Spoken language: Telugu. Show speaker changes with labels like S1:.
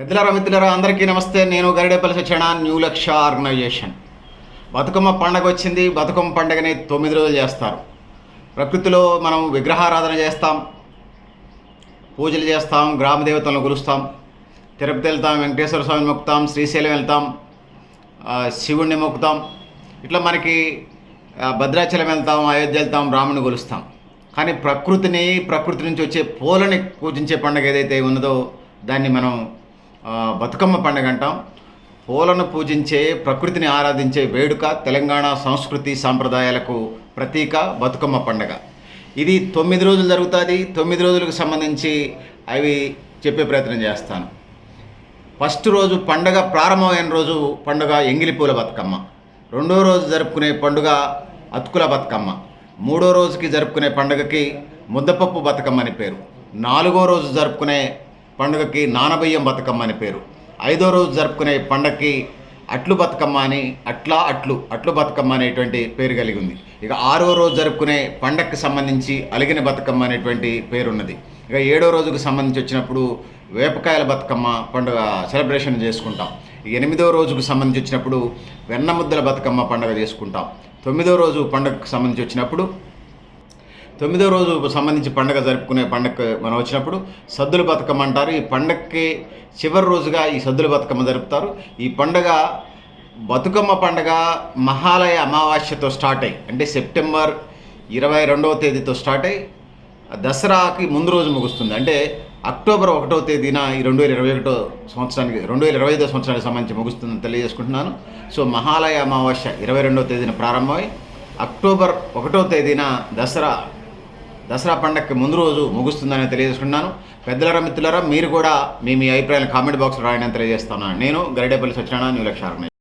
S1: పెద్దలారా మిత్రులారా అందరికీ నమస్తే. నేను గరిడేపల్లి సత్యన న్యూ లక్ష ఆర్గనైజేషన్. బతుకమ్మ పండగ వచ్చింది. బతుకమ్మ పండగని తొమ్మిది రోజులు చేస్తారు. ప్రకృతిలో మనం విగ్రహారాధన చేస్తాం. పూజలు చేస్తాం. గ్రామ దేవతలను కొలుస్తాం తిరుపతి వెళ్తాం. వెంకటేశ్వర స్వామిని మొక్కుతాం. శ్రీశైలం వెళ్తాం. శివుణ్ణి మొక్కుతాం. ఇట్లా మనకి భద్రాచలం వెళ్తాం. అయోధ్య వెళ్తాం. రాముని కొలుస్తాం కానీ ప్రకృతిని ప్రకృతి నుంచి వచ్చే పూలని పూజించే పండుగ ఏదైతే ఉన్నదో దాన్ని మనం బతుకమ్మ పండుగ అంటాం. పూలను పూజించే ప్రకృతిని ఆరాధించే వేడుక తెలంగాణ సంస్కృతి సాంప్రదాయాలకు ప్రతీక బతుకమ్మ పండుగ. ఇది తొమ్మిది రోజులు జరుగుతుంది. తొమ్మిది రోజులకు సంబంధించి అవి చెప్పే ప్రయత్నం చేస్తాను. ఫస్ట్ రోజు పండగ ప్రారంభమైన రోజు పండుగ ఎంగిలిపూల బతుకమ్మ. రెండో రోజు జరుపుకునే పండుగ అతుకుల బతుకమ్మ. మూడో రోజుకి జరుపుకునే పండుగకి ముద్దపప్పు బతుకమ్మ అని పేరు. నాలుగో రోజు జరుపుకునే పండుగకి నానబియ్యం బతుకమ్మ అని పేరు. ఐదో రోజు జరుపుకునే పండగకి అట్లు బతుకమ్మ అని అట్లా అట్లు అట్లు బతుకమ్మ అనేటువంటి పేరు కలిగి ఉంది. ఇక ఆరో రోజు జరుపుకునే పండగకి సంబంధించి అలిగిన బతుకమ్మ అనేటువంటి పేరున్నది. ఇక ఏడో రోజుకు సంబంధించి వచ్చినప్పుడు వేపకాయల బతుకమ్మ పండుగ సెలబ్రేషన్ చేసుకుంటాం. ఎనిమిదో రోజుకు సంబంధించి వచ్చినప్పుడు వెన్న ముద్దల బతుకమ్మ పండుగ చేసుకుంటాం. తొమ్మిదో రోజు పండుగకు సంబంధించి వచ్చినప్పుడు తొమ్మిదో రోజు సంబంధించి పండగ జరుపుకునే పండగ మనం వచ్చినప్పుడు సద్దుల బతుకమ్మ అంటారు. ఈ పండగకి చివరి రోజుగా ఈ సద్దుల బతుకమ్మ జరుపుతారు. ఈ పండగ బతుకమ్మ పండగ మహాలయ అమావాస్యతో స్టార్ట్ అయ్యి అంటే సెప్టెంబర్ ఇరవై రెండవ తేదీతో స్టార్ట్ అయ్యి దసరాకి ముందు రోజు ముగుస్తుంది. అంటే అక్టోబర్ ఒకటో తేదీన ఈ రెండు వేల ఇరవై ఒకటో సంవత్సరానికి రెండు వేల ఇరవై ఐదో సంవత్సరానికి సంబంధించి ముగుస్తుందని తెలియజేసుకుంటున్నాను. సో మహాలయ అమావాస్య ఇరవై రెండవ తేదీన ప్రారంభమై అక్టోబర్ ఒకటో తేదీన దసరా దసరా పండగకి ముందు రోజు ముగుస్తుందని తెలియజేసుకున్నాను పెద్దలరా మిత్రులరా మీరు కూడా మీ మీ అభిప్రాయాలు కామెంట్ బాక్స్లో రాయడం తెలియజేస్తున్నాను నేను గరిడేపల్లి సత్యనారాయణ న్యూ లక్ష